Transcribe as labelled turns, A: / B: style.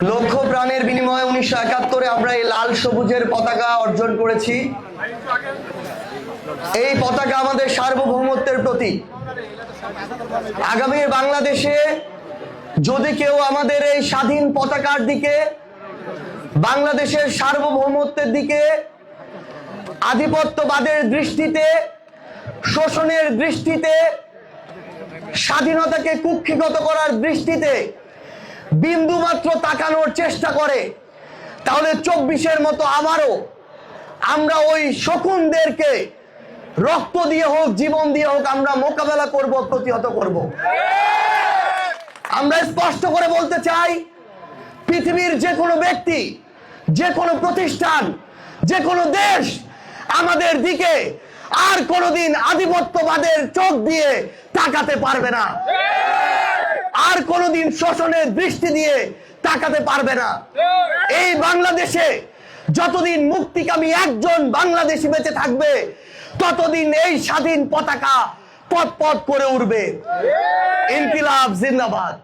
A: লক্ষ প্রাণের বিনিময়ে উনিশশো একাত্তরে আমরা এই লাল সবুজের পতাকা অর্জন করেছি। এই পতাকা আমাদের সার্বভৌমত্বের প্রতীক। আগামীর বাংলাদেশে যদি কেউ আমাদের এই স্বাধীন পতাকার দিকে, বাংলাদেশের সার্বভৌমত্বের দিকে আধিপত্যবাদের দৃষ্টিতে, শোষণের দৃষ্টিতে, স্বাধীনতাকে কুক্ষিগত করার দৃষ্টিতে বিন্দু মাত্র তাকানোর চেষ্টা করে। তাহলে চব্বিশের মতো আবারও আমরা ওই শকুনদেরকে রক্ত দিয়ে হোক, জীবন দিয়ে হোক আমরা মোকাবেলা করব, প্রতিহত করব। আমরা স্পষ্ট করে বলতে চাই, পৃথিবীর যে কোনো ব্যক্তি যে কোনো প্রতিষ্ঠান যে কোনো দেশ আমাদের দিকে আর কোনোদিন আধিপত্যবাদের চোখ দিয়ে তাকাতে পারবে না। আর কোনোদিন শোষণের দৃষ্টি দিয়ে তাকাতে পারবে না। এই বাংলাদেশে যতদিন মুক্তিকামী একজন বাংলাদেশি বেঁচে থাকবে, ততদিন এই স্বাধীন পতাকা পথ পথ করে উঠবে ইনকিলাব জিন্দাবাদ।